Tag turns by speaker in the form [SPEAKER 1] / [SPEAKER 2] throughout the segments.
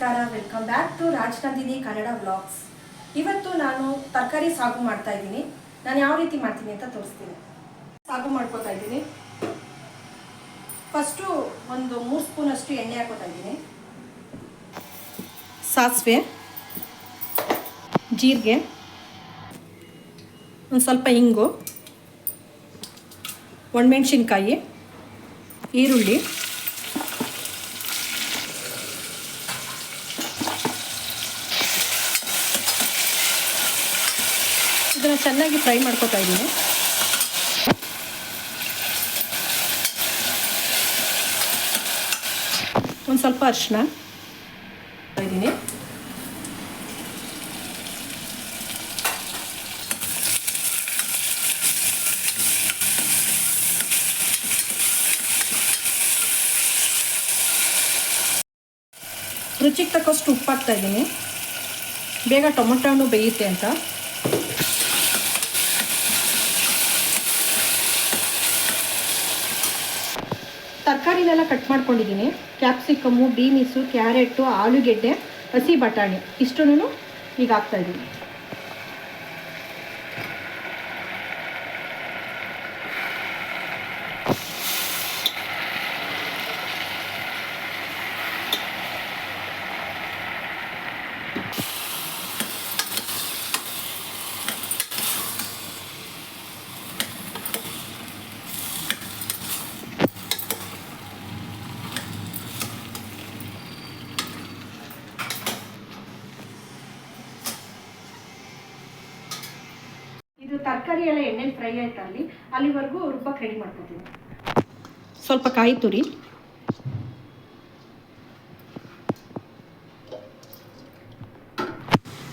[SPEAKER 1] ನಮಸ್ಕಾರ welcome back to Rajanandini Kannada vlogs ಇವತ್ತು ನಾನು ತರಕಾರಿ ಸಾಗು ಮಾಡ್ತಾ ಇದ್ದೀನಿ. ನಾನು ಯಾವ ರೀತಿ ಮಾಡ್ತೀನಿ ಅಂತ ತೋರಿಸ್ತೀನಿ. ಸಾಗು ಮಾಡ್ಕೋತಾ ಇದ್ದೀನಿ. ಫಸ್ಟು ಒಂದು ಮೂರು ಸ್ಪೂನಷ್ಟು ಎಣ್ಣೆ ಹಾಕೋತಾ ಇದ್ದೀನಿ. ಸಾಸಿವೆ, ಜೀರಿಗೆ, ಒಂದು ಸ್ವಲ್ಪ ಇಂಗು ಒಣಮೆಣ್ಸಿನ್ಕಾಯಿ ಈರುಳ್ಳಿ. ಇದನ್ನು ಚೆನ್ನಾಗಿ ಫ್ರೈ ಮಾಡ್ಕೋತಾ ಇದ್ದೀನಿ. ಒಂದು ಸ್ವಲ್ಪ ಅರಿಶಿನ ಇದ್ದೀನಿ. ರುಚಿಗೆ ತಕ್ಕಷ್ಟು ಉಪ್ಪು ಹಾಕ್ತಾ ಇದ್ದೀನಿ. ಬೇಗ ಟೊಮೊಟೊ ಹಣ್ಣು ಬೇಯುತ್ತೆ ಅಂತ. ತರಕಾರಿನೆಲ್ಲ ಕಟ್ ಮಾಡ್ಕೊಂಡಿದ್ದೀನಿ. ಕ್ಯಾಪ್ಸಿಕಮ್ಮು ಬೀನಿಸು ಕ್ಯಾರೆಟು ಆಲೂಗೆಡ್ಡೆ ಹಸಿ ಬಟಾಣಿ ಇಷ್ಟನ್ನು ಈಗ ಹಾಕ್ತಾ ತರಕಾರಿ ಎಲ್ಲ ಎಣ್ಣೆಲಿ ಫ್ರೈ ಆಯ್ತು ಅಲ್ಲಿ? ಅಲ್ಲಿವರೆಗೂ ರುಬ್ಬಕ್ಕೆ ರೆಡಿ ಮಾಡ್ಕೊತೀನಿ. ಸ್ವಲ್ಪ ಕಾಯಿ ತುರಿ.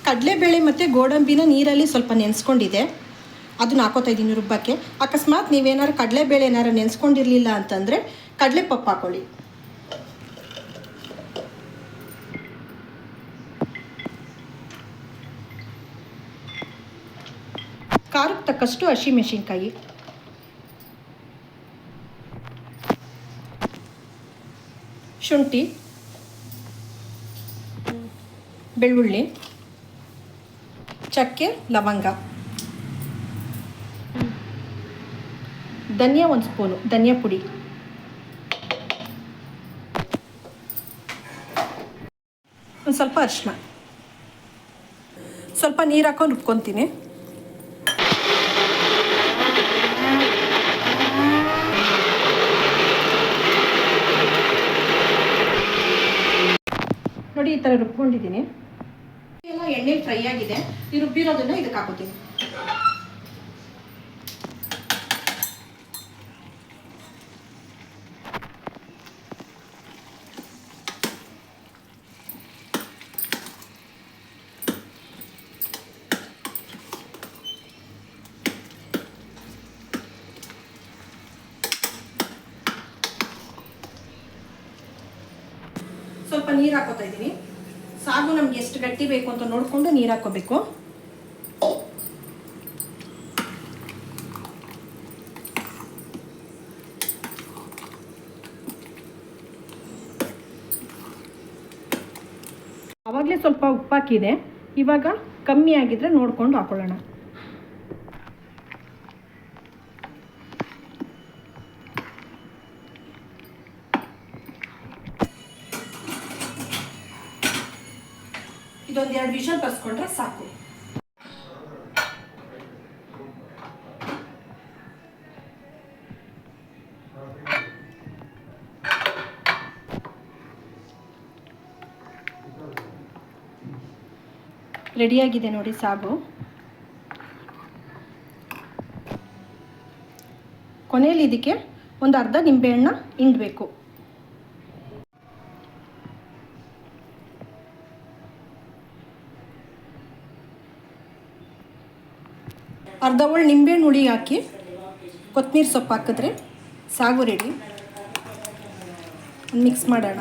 [SPEAKER 1] ಕಡಲೆಬೇಳೆ ಮತ್ತು ಗೋಡಂಬಿನ ನೀರಲ್ಲಿ ಸ್ವಲ್ಪ ನೆನೆಸ್ಕೊಂಡಿದೆ ಅದನ್ನ ಹಾಕೋತಾ ಇದ್ದೀನಿ ರುಬ್ಬಕ್ಕೆ. ಅಕಸ್ಮಾತ್ ನೀವೇನಾರು ಕಡಲೆಬೇಳೆ ಏನಾರು ನೆನೆಸ್ಕೊಂಡಿರಲಿಲ್ಲ ಅಂತಂದರೆ ಕಡಲೆ ಪಪ್ಪು ಹಾಕೊಳ್ಳಿ. ಖಾರಕ್ಕೆ ತಕ್ಕಷ್ಟು ಹಸಿಮೆಣಸಿನ್ಕಾಯಿ ಶುಂಠಿ. ಬೆಳ್ಳುಳ್ಳಿ. ಚಕ್ಕೆ, ಲವಂಗ. ಧನಿಯಾ ಒಂದು ಸ್ಪೂನು, ಧನಿಯಾ ಪುಡಿ. ಒಂದು ಸ್ವಲ್ಪ ಅರಿಶಿನ ಸ್ವಲ್ಪ ನೀರು ಹಾಕೊಂಡು ರುಬ್ಕೊತೀನಿ. ನೋಡಿ ಈ ಥರ ರುಬ್ಕೊಂಡಿದ್ದೀನಿ. ಎಲ್ಲ ಎಣ್ಣೆ ಫ್ರೈ ಆಗಿದೆ. ಈ ರುಬ್ಬಿರೋದನ್ನ ಇದಕ್ಕೆ ಹಾಕೋತೀನಿ. ಸ್ವಲ್ಪ ನೀರು ಹಾಕೋತಾ ಇದ್ದೀನಿ. ಸಾಗು ನಮ್ಗೆ ಎಷ್ಟು ಗಟ್ಟಿ ಬೇಕು ಅಂತ ನೋಡಿಕೊಂಡು ನೀರು ಹಾಕೋಬೇಕು ಆವಾಗಲೇ ಸ್ವಲ್ಪ ಉಪ್ಪಾಕಿದೆ. ಇವಾಗ ಕಮ್ಮಿ ಆಗಿದ್ರೆ ನೋಡ್ಕೊಂಡು ಹಾಕೊಳ್ಳೋಣ. ಇದೊಂದು ಎರಡು ವಿಷಲ್ ಬರ್ಸ್ಕೊಂಡ್ರೆ ಸಾಕು. ರೆಡಿಯಾಗಿದೆ ನೋಡಿ ಸಾಬು. ಕೊನೆಯಲ್ಲಿ ಇದಕ್ಕೆ ಒಂದು ಅರ್ಧ ನಿಂಬೆಹಣ್ಣ ಹಿಂಡಬೇಕು. ಅರ್ಧ ಒಳ್ಳೆ ನಿಂಬೆಹಣ್ಣು ಹುಳಿ ಹಾಕಿ ಕೊತ್ತಂಬರಿ ಸೊಪ್ಪು ಹಾಕಿದ್ರೆ ಸಾಗು ರೆಡಿ ಮಿಕ್ಸ್ ಮಾಡೋಣ.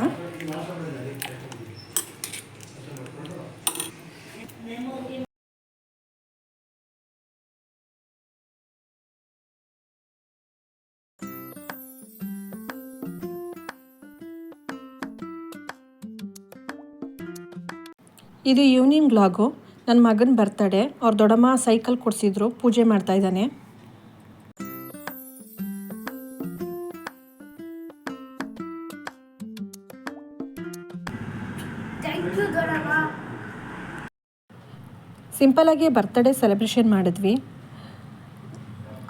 [SPEAKER 1] ಇದು ಈವ್ನಿಂಗ್ ಬ್ಲಾಗು ನನ್ನ ಮಗನ ಬರ್ತಡೇ ಅವ್ರ ದೊಡ್ಡಮ್ಮ ಸೈಕಲ್ ಕೊಡಿಸಿದ್ರು, ಪೂಜೆ ಮಾಡ್ತಾ ಇದ್ದಾನೆ. ಸಿಂಪಲಾಗಿ ಬರ್ತಡೇ ಸೆಲೆಬ್ರೇಷನ್ ಮಾಡಿದ್ವಿ.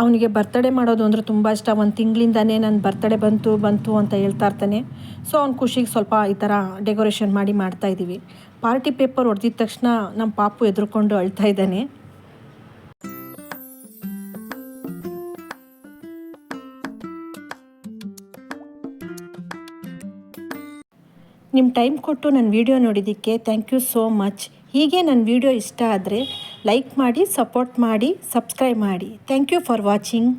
[SPEAKER 1] ಅವನಿಗೆ ಬರ್ತಡೇ ಮಾಡೋದು ಅಂದರೆ ತುಂಬ ಇಷ್ಟ. ಒಂದು ತಿಂಗಳಿಂದನೇ ನನ್ನ ಬರ್ತಡೇ ಬಂತು ಬಂತು ಅಂತ ಹೇಳ್ತಾ ಇರ್ತಾನೆ. ಸೊ ಅವ್ನ ಖುಷಿಗೆ ಸ್ವಲ್ಪ ಈ ಥರ ಡೆಕೋರೇಷನ್ ಮಾಡಿ ಮಾಡ್ತಾ ಇದ್ದೀವಿ ಪಾರ್ಟಿ ಪೇಪರ್ ಹೊಡೆದಿದ ತಕ್ಷಣ ನಮ್ಮ ಪಾಪು ಎದುರುಕೊಂಡು ಅಳ್ತಾ ಇದ್ದಾನೆ. ನಿಮ್ಮ ಟೈಮ್ ಕೊಟ್ಟು ನನ್ನ ವಿಡಿಯೋ ನೋಡಿದ್ದಕ್ಕೆ ಥ್ಯಾಂಕ್ ಯು ಸೋ ಮಚ್. ಹೀಗೆ ನನ್ನ ವಿಡಿಯೋ ಇಷ್ಟ ಆದರೆ ಲೈಕ್ ಮಾಡಿ, ಸಪೋರ್ಟ್ ಮಾಡಿ, ಸಬ್ಸ್ಕ್ರೈಬ್ ಮಾಡಿ. Thank you for watching.